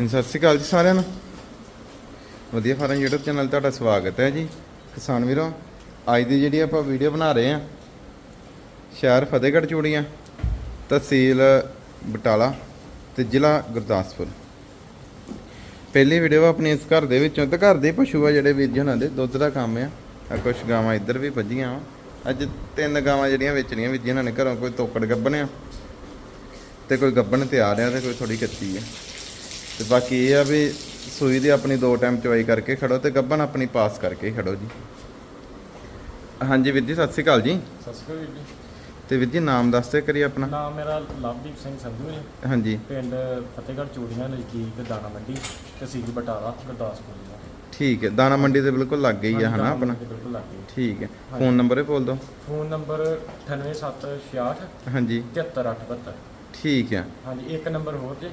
ਹਾਂਜੀ, ਸਤਿ ਸ਼੍ਰੀ ਅਕਾਲ ਜੀ ਸਾਰਿਆਂ ਨੂੰ। ਵਧੀਆ ਫਾਰਮ YouTube ਚੈਨਲ ਤੁਹਾਡਾ ਸਵਾਗਤ ਹੈ ਜੀ। ਕਿਸਾਨ ਵੀਰੋ ਅੱਜ ਦੀ ਜਿਹੜੀ ਆਪਾਂ ਵੀਡੀਓ ਬਣਾ ਰਹੇ ਹਾਂ ਸ਼ਹਿਰ ਫਤਿਹਗੜ੍ਹ ਚੂੜੀਆਂ ਤਹਿਸੀਲ ਬਟਾਲਾ ਤੇ ਜ਼ਿਲ੍ਹਾ ਗੁਰਦਾਸਪੁਰ। ਪਹਿਲੀ ਵੀਡੀਓ ਆਪਣੀ ਇਸ ਘਰ ਦੇ ਵਿੱਚੋਂ ਤੇ ਘਰ ਦੇ ਪਸ਼ੂ ਆ ਜਿਹੜੇ ਵੀਰ ਜੀ ਦੇ ਦੁੱਧ ਦਾ ਕੰਮ ਆ। ਆ ਕੁਛ ਗਾਵਾਂ ਇੱਧਰ ਵੀ ਭੱਜੀਆਂ ਵਾ। ਅੱਜ ਤਿੰਨ ਗਾਵਾਂ ਜਿਹੜੀਆਂ ਵੇਚਣੀਆਂ ਵੀਰ ਜੀ ਨੇ ਘਰੋਂ ਕੋਈ ਤੋਕੜ ਗੱਬਣ ਆ ਤੇ ਕੋਈ ਗੱਬਣ ਤਿਆਰ ਆ ਤੇ ਕੋਈ ਥੋੜੀ ਕੱਚੀ ਆ। ਤੇ ਬਾਕੀ ਇਹ ਆ ਵੀ ਸੂਈ ਦੀ ਆਪਣੀ ਦੋ ਟਾਈਮ ਚਵਾਈ ਕਰਕੇ ਖੜੋ ਤੇ ਗੱਬਣ ਆਪਣੀ ਪਾਸ ਕਰਕੇ ਹੀ ਖੜੋ ਜੀ। ਹਾਂਜੀ ਵੀਰ ਜੀ ਸਤਿ ਸ਼੍ਰੀ ਅਕਾਲ ਜੀ। ਸਤਿ ਸ਼੍ਰੀ ਅਕਾਲ ਜੀ। ਤੇ ਵੀਰ ਜੀ ਨਾਮ ਦੱਸਦੇ ਕਰੀ ਆਪਣਾ। ਨਾਮ ਮੇਰਾ ਲਵਦੀਪ ਸਿੰਘ ਸੰਧੂ ਹੈ। ਹਾਂਜੀ। ਪਿੰਡ ਫਤਿਹਗੜ੍ਹ ਚੂੜੀਆਂ ਨਜ਼ਦੀਕ ਦਾਣਾ ਮੰਡੀ ਤਹਿਸੀਲ ਬਟਾਲਾ ਗੁਰਦਾਸਪੁਰ ਜ਼ਿਲ੍ਹਾ। ਠੀਕ ਹੈ ਦਾਣਾ ਮੰਡੀ ਦੇ ਬਿਲਕੁਲ ਲੱਗ ਗਈ ਆ ਹਾਂਜੀ, ਹਨਾ ਆਪਣਾ? ਬਿਲਕੁਲ ਲੱਗੇ ਠੀਕ ਹੈ। ਫੋਨ ਨੰਬਰ ਇਹ ਬੋਲ ਦਿਓ। ਫੋਨ ਨੰਬਰ 98766 ਹਾਂਜੀ। 73872 ਠੀਕ ਹੈ। ਹਾਂਜੀ ਇੱਕ ਨੰਬਰ ਹੋਰ ਜੇ।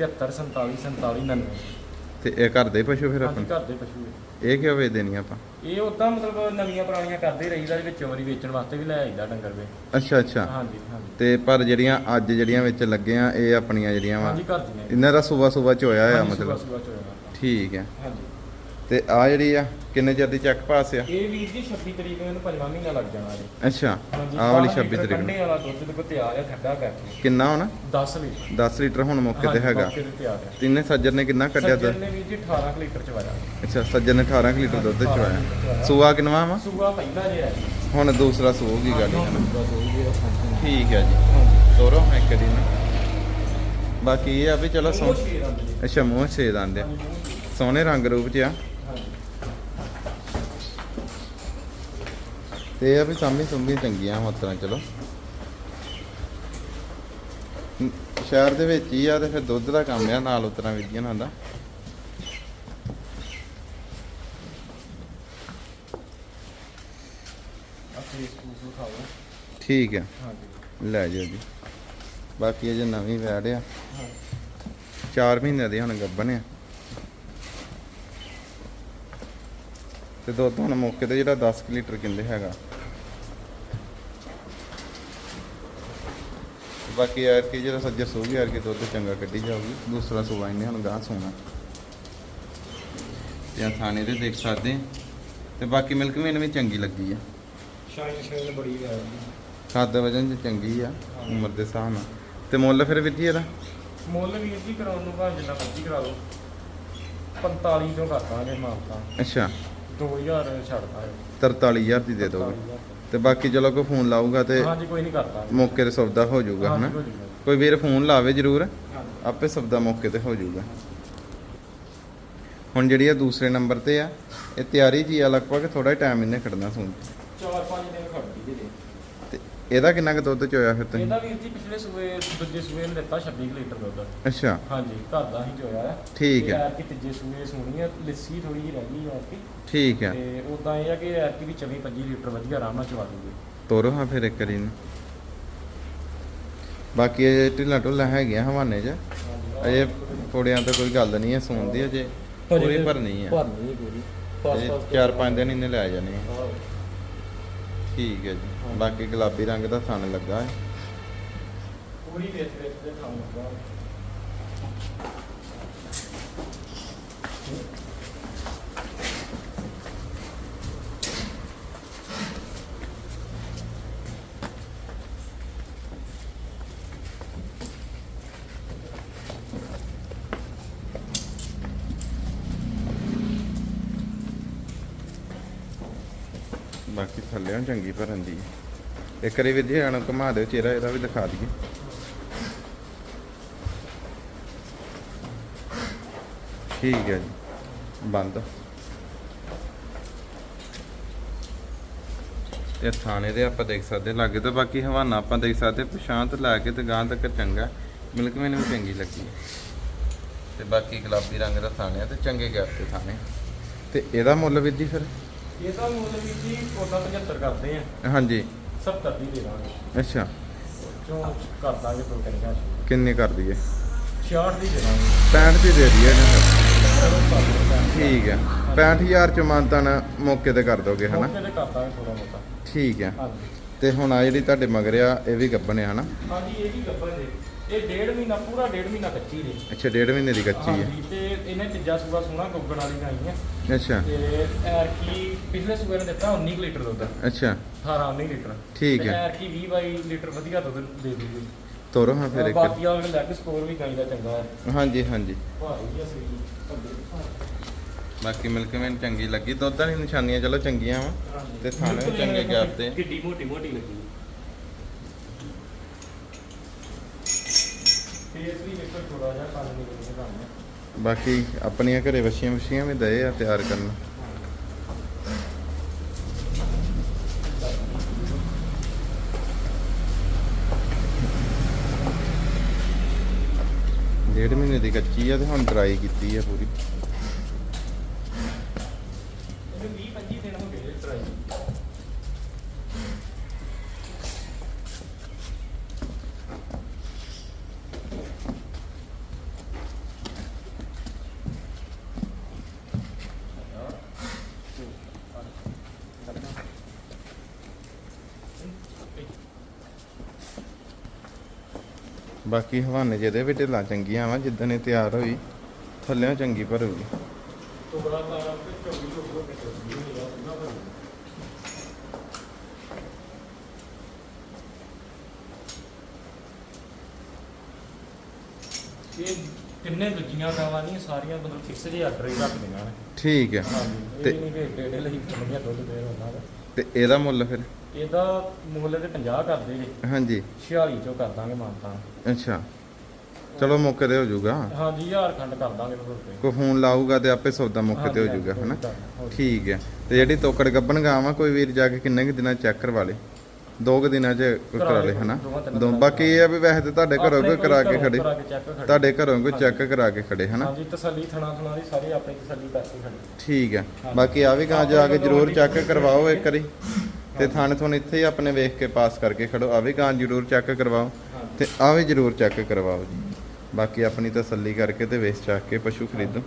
73474799 ਤੇ ਇਹ ਘਰ ਦੇ ਪਸ਼ੂ ਫਿਰ ਹਾਂਜੀ ਘਰ ਦੇ ਪਸ਼ੂ ਹੈ। ਇਹ ਕਿਉਂ ਵੇਚ ਦੇਣੀ ਆਪਾਂ? ਇਹ ਉਦਾਂ ਮਤਲਬ ਨਵੀਆਂ ਪੁਰਾਣੀਆਂ ਕਰਦੇ ਰਹੀਦਾ ਦੇ ਵਿੱਚੋਂ ਵਾਰੀ ਵੇਚਣ ਵਾਸਤੇ ਵੀ ਲੈ ਆਈਦਾ ਡੰਗਰ ਵੇ। ਅੱਛਾ ਅੱਛਾ। ਹਾਂਜੀ ਹਾਂਜੀ। ਤੇ ਪਰ ਜਿਹੜੀਆਂ ਅੱਜ ਜਿਹੜੀਆਂ ਵਿੱਚ ਲੱਗੇ ਆ ਇਹ ਆਪਣੀਆਂ ਜਿਹੜੀਆਂ ਵਾ? ਹਾਂਜੀ ਘਰ ਦੀਆਂ। ਇਹਨਾਂ ਦਾ ਸੂਬਾ ਸੂਬਾ ਚ ਹੋਇਆ ਆ ਮਤਲਬ? ਸੁਬਾਹ- ਸੁਬਾਹ ਚ ਹੋਇਆ। ਠੀਕ ਹੈ। ਹਾਂਜੀ। ਤੇ ਆ ਜਿਹੜੀ ਆ ਕਿੰਨੇ ਚਿਰ ਦੀ ਚੈੱਕ ਪਾਸ ਆ? ਇਹ ਵੀਰ ਜੀ 26 ਤਰੀਕ ਨੂੰ ਇਹਨੂੰ ਪੰਜਵਾਂ ਮਹੀਨਾ ਲੱਗ ਜਾਣਾ ਜੀ। ਅੱਛਾ ਆ ਵਾਲੀ 12 26 ਤਰੀਕ ਨੂੰ। ਵਾਲਾ ਦੁੱਧ ਕੋ ਤਿਆਰ ਹੈ ਠੰਡਾ ਕਰਕੇ ਕਿੰਨਾ ਹੋਣਾ? 10 ਲੀਟਰ। 10 ਲੀਟਰ ਹੁਣ ਮੌਕੇ ਤੇ ਹੈਗਾ। ਤੇ ਹੈ ਤਿੰਨੇ ਸੱਜਰ ਨੇ ਕਿੰਨਾ ਕੱਢਿਆ ਦੁੱਧ? ਨੇ ਵੀਰ ਜੀ 18 ਕੁ ਲੀਟਰ ਚਵਾਇਆ ਅੱਛਾ ਸੱਜਰ ਨੇ 18 ਕੁ ਲੀਟਰ ਦੁੱਧ 18 ਚਵਾਇਆ। ਸੂਆ ਕਿੰਨਵਾ ਵਾ? ਸੂਆ ਪਹਿਲਾ ਜੇ। ਹੈ ਹੁਣ ਦੂਸਰਾ ਸੂਗੀ ਵੀ ਹਾਂਜੀ ਠੀਕ ਹੈ ਜੀ। ਤੋਰੋ ਇੱਕ ਦੀ ਨਾ ਬਾਕੀ ਇਹ ਆ ਵੀ ਚਲੋ ਅੱਛਾ ਮੂੰਹ ਛੇ ਦੰਦ ਆ। ਸੋਹਣੇ ਰੰਗ ਰੂਪ ਚ ਆ। ਤੇ ਇਹ ਆ ਵੀ ਸਾਹਮਣੇ ਸੁੰਭੀ ਚੰਗੀਆਂ ਮਤਰਾਂ ਚਲੋ। ਸ਼ਹਿਰ ਦੇ ਵਿੱਚ ਹੀ ਆ ਤੇ ਫਿਰ ਦੁੱਧ ਦਾ ਕੰਮ ਆ ਨਾਲ ਉਤਰਾਂ ਵਿਧੀਆਂ ਨਾਲ ਦਾ। ਠੀਕ ਹੈ ਲੈ ਜਾਓ ਜੀ। ਬਾਕੀ ਅਜੇ ਨਵੀਂ ਵੈੜ ਆ। ਹਾਂ 4 ਮਹੀਨੇ ਦੇ ਹੁਣ ਗੱਭਣ ਆ। ਤੇ ਦੁੱਧ ਹੁਣ ਮੌਕੇ ਤੇ ਜਿਹੜਾ 10 ਕੁ ਲੀਟਰ ਕਿੰਦੇ ਹੈਗਾ। ਬਾਕੀ ਯਾਰ ਕਿ ਜਿਹੜਾ ਸੱਜਰ ਸੂਗੀ ਯਾਰ ਕਿ ਦੁੱਧ ਚੰਗਾ ਕੱਢੀ ਜਾਊਗੀ। ਦੂਸਰਾ ਸੂਆ ਇਹਨੇ ਹੁਣ ਗਾਂ ਸੋਣਾ। ਤੇ ਆਹ ਥਾਣੇ ਤੇ ਦੇਖ ਸਕਦੇ ਆ। ਤੇ ਬਾਕੀ ਮਿਲਕ ਮੇਨ ਵੀ ਚੰਗੀ ਲੱਗੀ ਆ। ਬੜੀ ਹੈ ਖਾਦ ਵਜਨ ਚ ਚੰਗੀ ਆ ਉਮਰ ਦੇ ਹਿਸਾਬ ਨਾਲ। ਤੇ ਮੁੱਲ ਫਿਰ ਵਿੱਧੀ ਇਹਦਾ? ਮੁੱਲ ਵੀਰ ਜੀ ਕਰਾਉਣ ਨੂੰ ਭਾਵੇਂ ਜਿੰਨਾ ਮਰਜ਼ੀ ਕਰਾ ਲਓ। 45 ਤੋਂ ਕਰ ਦਾਂਗੇ ਮਾਨਤਾ ਅੱਛਾ। 2000 ਛੱਡ ਦਾਂਗੇ 43000 ਦੀ ਦੇ ਦੋਗੇ। 43,000 ਤੇ ਬਾਕੀ ਚਲੋ ਕੋਈ ਫੋਨ ਲਾਊਗਾ ਤੇ ਹਾਂਜੀ ਕੋਈ ਨਹੀਂ ਕਰਦਾ। ਮੌਕੇ ਤੇ ਸੌਦਾ ਹੋ ਜਾਊਗਾ ਹਨਾ? ਕੋਈ ਵੀਰ ਫੋਨ ਲਾਵੇ ਜ਼ਰੂਰ। ਆਪੇ ਸੌਦਾ ਮੌਕੇ ਤੇ ਹੋ ਜਾਊਗਾ। ਹੁਣ ਜਿਹੜੀ ਆ ਦੂਸਰੇ ਨੰਬਰ ਤੇ ਆ ਇਹ ਤਿਆਰੀ ਜੀ ਆ ਲਗਭਗ ਥੋੜਾ ਟਾਈਮ ਇਹਨੇ ਖੜਨਾ ਸੁਣ ਚਾਰ ਪੰਜ ਦਿਨ ਖੜਦੀ ਜੇ ਤੇ ਇਹਦਾ ਕਿੰਨਾ ਕੁ ਦੁੱਧ ਚੋਇਆ ਫਿਰ ਤੁਸੀਂ? ਇਹਦਾ ਵੀਰ ਜੀ ਪਿਛਲੇ ਸੂਏ ਦੂਜੇ ਸੂਏ ਨੇ ਦਿੱਤਾ 26 ਕੁ ਲੀਟਰ ਦੁੱਧ। ਅੱਛਾ। ਹਾਂਜੀ ਘਰ ਦਾ ਹੀ ਚੋਇਆ ਹੈ। ਠੀਕ ਹੈ। ਕਿ ਤੀਜੇ ਸੂਏ ਸੋਣੀ ਹੈ ਲੱਸੀ ਥੋੜੀ ਜਿਹੀ ਰਹਿ ਗਈ ਹੈ ਕਿ ਠੀਕ ਹੈ। ਤੇ ਉਦਾਂ ਇਹ ਆ ਕਿ ਐਰਕੀ ਵੀ 24 25 ਲੀਟਰ ਵਧੀਆ ਆਰਾਮ ਨਾਲ ਚਵਾ ਦੂਗੀ। ਤੋਰੋ ਹਾਂ ਫਿਰ ਇੱਕ ਵਾਰੀ ਨੂੰ ਬਾਕੀ ਇਹ ਢਿੱਲਾ ਢੁੱਲਾ ਹੈਗੀਆਂ ਹਵਾਨੇ 'ਚ। ਅਜੇ ਕੋੜਿਆਂ ਤੇ ਕੋਈ ਗੱਲ ਨਹੀਂ ਹੈ ਸੂਣ ਦੀ ਅਜੇ। ਪੂਰੀ ਭਰਨੀ ਆ। ਭਰਨੀ ਹੈ ਪੂਰੀ। ਚਾਰ ਪੰਜ ਦਿਨ ਇਹਨੇ ਲੈ ਜਾਣੇ ਆ। ਹਾਂ। ਠੀਕ ਹੈ ਜੀ ਹਾਂ। ਬਾਕੀ ਗੁਲਾਬੀ ਰੰਗ ਦਾ ਥਣ ਲੱਗਾ ਹੈ ਪੂਰੀ ਵਿੱਚ ਵਿੱਚ ਦੇ ਖਾਊਂਗਾ ਬਾਕੀ ਥੱਲੇ ਚੰਗੀ ਭਰਨ ਦੀ। ਹੈ। ਇੱਕ ਵਾਰੀ ਵਿਧੀ ਨੂੰ ਘੁਮਾ ਦਿਓ ਚਿਹਰਾ, ਇਹਦਾ ਵੀ ਦਿਖਾ ਦਈਏ। ਠੀਕ ਹੈ ਜੀ, ਬੰਦ। ਤੇ ਥਾਣੇ ਦੇ ਆਪਾਂ ਦੇਖ ਸਕਦੇ, ਲਾਗੇ ਤੇ ਬਾਕੀ ਹਵਾਨਾ ਆਪਾਂ ਦੇਖ ਸਕਦੇ ਪਛਾਣ ਤੋਂ ਲੈ ਕੇ ਤੇ ਗਾਂ ਤੱਕ ਚੰਗਾ। ਮਿਲਕ ਮੈਨੂੰ ਵੀ ਚੰਗੀ ਲੱਗੀ। ਤੇ ਬਾਕੀ ਗੁਲਾਬੀ ਰੰਗ ਦਾ ਥਾਣੇ ਆ ਤੇ ਚੰਗੇ ਗੈਪ ਤੇ ਥਾਣੇ ਤੇ ਇਹਦਾ ਮੁੱਲ ਵਿਧੀ ਫਿਰ? ਇਹਦਾ ਮੁੱਲ ਵੀ ਜੀ ਉਹਨਾਂ 75 ਕਰਦੇ ਆ। ਹਾਂਜੀ। 70 ਦੀ ਦੇ ਦਾਂਗੇ। ਅੱਛਾ। ਚੋਂ ਕਰ ਦਾਂਗੇ ਦੋ ਕਰੀਆਂ ਕਿੰਨੇ ਕਰ ਦਈਏ? 66 ਦੀ ਦੇ ਦਾਂਗੇ। 65 ਦੀ ਦੇ ਦਈਏ ਨਾ। ਫਿਰ। ਚਲੋ ਕਰ ਦਿਓ ਭੈਣ। ਠੀਕ ਹੈ 65000 ਚ ਮਾਨਤਨ ਮੌਕੇ ਤੇ ਕਰ ਦੋਗੇ ਹਨਾ? ਮੌਕੇ ਤੇ ਕਰ ਦਾਂਗੇ ਥੋੜਾ ਬਹੁਤਾ ਠੀਕ ਹੈ ਤੇ ਹੁਣ ਆ ਜਿਹੜੀ ਤੁਹਾਡੇ ਮਗਰ ਆ ਇਹ ਵੀ ਗੱਬਣ ਆ ਹਨਾ? ਹਾਂਜੀ ਇਹ ਵੀ ਗੱਬਰ ਦੇ ਇਹ ਡੇਢ ਮਹੀਨਾ ਪੂਰਾ ਡੇਢ ਮਹੀਨਾ ਕੱਚੀ ਜੇ। ਅੱਛਾ ਡੇਢ ਮਹੀਨੇ ਦੀ ਕੱਚੀ ਹੈ ਤੇ ਇਹਨੇ ਤੀਜਾ ਸੂਆ ਸੋਹਣਾ ਗੋਗੜ ਵਾਲੀ ਗਾਈ ਹੈ ਅੱਛਾ। ਤੇ ਐਰ ਕੀ ਪਿਛਲੇ ਸੂਏ ਨੇ ਦਿੱਤਾ 19 ਕੁ ਲੀਟਰ ਦੁੱਧ। ਅੱਛਾ। 18 19 ਲੀਟਰ। ਠੀਕ ਤੇ ਹੈ। ਐਰ ਕੀ 20 22 ਲੀਟਰ ਵਧੀਆ ਦੁੱਧ ਦੇ ਦੂਗੀ। ਤੋਰੋ ਹਾਂ ਫਿਰ ਇੱਕ। ਬਾਕੀ ਵਾਲੇ ਲੈਗ ਸਕੋਰ ਵੀ ਗਾਈ ਦਾ ਚੰਗਾ ਹੈ। ਹਾਂਜੀ ਹਾਂਜੀ। ਭਾਰੀ ਆ ਸਹੀ ਬਾਕੀ ਮਿਲਕ ਮੈਨ ਚੰਗੀ ਲੱਗੀ। ਦੁੱਧ ਵਾਲੀ ਨਿਸ਼ਾਨੀਆਂ ਚਲੋ ਚੰਗੀਆਂ ਵਾ। ਤੇ ਥਾਣੇ ਵੀ ਚੰਗੇ ਗੈਪ ਤੇ ਕਿੱਡੀ ਮੋਟੀ ਮੋਟੀ ਲੱਗੀ। ਫੇਸ ਵੀ ਇੱਕ ਥੋੜਾ ਜਿਹਾ ਕੰਨ ਨਿਕਲ ਕੇ ਕੰਮ ਬਾਕੀ ਆਪਣੀਆਂ ਘਰੇ ਵਛੀਆਂ ਵਛੀਆਂ ਵੀ ਦਏ ਆ ਤਿਆਰ ਕਰਨ। ਡੇਢ ਮਹੀਨੇ ਦੀ ਕੱਚੀ ਆ ਤੇ ਹੁਣ ਡਰਾਈ ਕੀਤੀ ਆ ਪੂਰੀ ਇਹਨੂੰ 20 25 ਦਿਨ ਹੋ ਗਏ ਟਰਾਈ ਬਾਕੀ ਹਵਾਨੇ ਜਿਹਦੇ ਵੀ ਢਿੱਲਾਂ ਚੰਗੀਆਂ ਵਾ ਜਿੱਦਣ ਇਹ ਤਿਆਰ ਹੋਈ ਥੱਲਿਓਂ ਚੰਗੀ ਭਰੂਗੀ। ਟੁਕੜਾ ਸਾਰਾ ਤੇ ਚੌਵੀ ਟੁਕੜਾ ਦਾ ਇਹ ਕਿੰਨੇ ਦੂਜੀਆਂ ਗਾਵਾਂ ਨਹੀਂ ਸਾਰੀਆਂ ਮਤਲਬ ਫਿਕਸ ਜਿਹੇ ਆਰਡਰ ਹੀ ਰੱਖ ਦੇਣਾ ਨੇ। ਠੀਕ ਹੈ। ਤੇ- ਇਹ ਨਹੀਂ ਕਿ ਡੇਢ ਲਈ ਵਧੀਆ ਦੁੱਧ ਦੇ ਉਹਨਾਂ ਦਾ। ਤੇ ਇਹਦਾ ਮੁੱਲ ਫਿਰ? ਇਹਦਾ ਮੁੱਲ ਤੇ 50 ਕਰਦੇ ਜੇ ਹਾਂਜੀ। 46 ਚੋਂ ਕਰ ਦਾਂਗੇ ਮਾਨਤਾ ਅੱਛਾ। ਚਲੋ ਮੌਕੇ ਤੇ ਹੋ ਜਾਊਗਾ। ਹਾਂਜੀ ਹਜ਼ਾਰ ਖੰਡ ਕਰ ਦਾਂਗੇ ਤੇ ਕੋਈ। ਫੋਨ ਲਾਊਗਾ ਤੇ ਆਪੇ ਸੌਦਾ ਮੌਕੇ ਤੇ ਹੋ ਜਾਊਗਾ ਹਨਾ। ਠੀਕ ਹੈ। ਤੇ ਜਿਹੜੀ ਤੋਕੜ ਗੱਬਣ ਗਾਵਾਂ ਕੋਈ ਵੀਰ ਜਾ ਕੇ ਕਿੰਨੇ ਕੁ ਦਿਨਾਂ ਚੈੱਕ ਕਰਵਾ ਲੇ? ਦੋ ਕੁ ਦਿਨਾਂ ਚ ਕਰਾ ਲੇ ਹਨਾ? ਦੋ ਬਾਕੀ ਇਹ ਆ ਵੀ ਵੈਸੇ ਤੇ ਤੁਹਾਡੇ ਘਰੋਂ ਕੋਈ ਕਰਾ ਕੇ ਖੜੇ। ਕੇ। ਤੁਹਾਡੇ ਘਰੋਂ ਕੋਈ। ਚੈੱਕ ਕਰਾ ਕੇ ਖੜੇ ਹਨਾ? ਹਾਂਜੀ ਤਸੱਲੀ ਥਣਾ ਥਣਾ ਦੀ ਸਾਰੀ ਆਪਣੀ ਤਸੱਲੀ ਕਰਕੇ ਖੜੇ। ਠੀਕ ਹੈ। ਬਾਕੀ ਆ ਵੀ ਗਾਂ ਜਾ ਕੇ ਜਰੂਰ ਚੈੱਕ ਕਰਵਾਓ ਇੱਕ ਵਾਰੀ। ਤੇ ਹਾਂਜੀ। ਥਾਣੇ ਤੁਹਾਨੂੰ ਇੱਥੇ ਹੀ ਆਪਣੇ ਵੇਖ ਕੇ ਪਾਸ ਕਰਕੇ ਖੜੋ ਆ ਵੀ ਗਾਂ ਜਰੂਰ ਚੈੱਕ ਕਰਵਾਓ ਹਾਂਜੀ ਤੇ ਆ ਵੀ ਜਰੂਰ ਚੈੱਕ ਕਰਵਾਓ ਜੀ ਬਾਕੀ ਆਪਣੀ ਤਸੱਲੀ ਕਰਕੇ ਤੇ ਵੇਚ ਚੱਕ ਕੇ ਪਸ਼ੂ ਖਰੀਦੋ